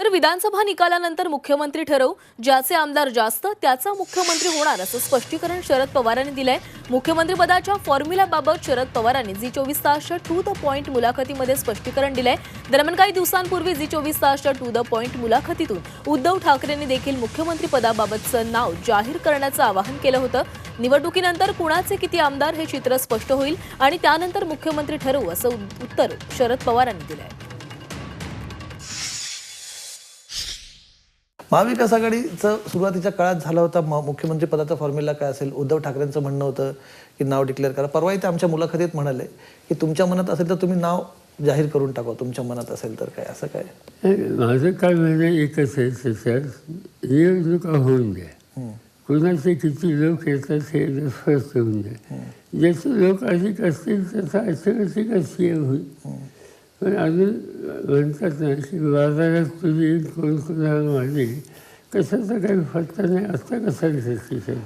तर विधानसभा निकालानंतर मुख्यमंत्री ठरवू ज्याचे आमदार जास्त त्याचा मुख्यमंत्री होणार असं स्पष्टीकरण शरद पवारांनी दिलंय. मुख्यमंत्रीपदाच्या फॉर्म्युल्याबाबत शरद पवारांनी झी चोवीस तासच्या टू द पॉइंट मुलाखतीमध्ये स्पष्टीकरण दिलंय. दरम्यान काही दिवसांपूर्वी झी चोवीस तासच्या टू द पॉइंट मुलाखतीतून उद्धव ठाकरेंनी देखील मुख्यमंत्रीपदाबाबतचं नाव जाहीर करण्याचं आवाहन केलं होतं. निवडणुकीनंतर कुणाचे किती आमदार हे चित्र स्पष्ट होईल आणि त्यानंतर मुख्यमंत्री ठरवू असं उत्तर शरद पवारांनी दिलंय. महाविकास आघाडीचं सुरुवातीच्या काळात झाला होता मुख्यमंत्री पदाचा फॉर्म्युला काय असेल? उद्धव ठाकरेंचं म्हणणं होतं की नाव डिक्लेअर करा. परवाही ते आमच्या मुलाखतीत म्हणाले की तुमच्या मनात असेल तर तुम्ही नाव जाहीर करून टाका. तुमच्या मनात असेल तर काय? असं काय? माझं काय म्हणणं एकच आहे त्याच्यात निवडणुका होऊन द्या कुणाचे किती लोक येतात हे स्पष्ट होऊन द्या ज्याचे लोक अधिक असतील त्याचा राजकीय होईल पण अजून म्हणतात ना की बाजारात तुझी कोण कोणाला माझी कशाचा काही फटका नाही असता कसा डिसिशन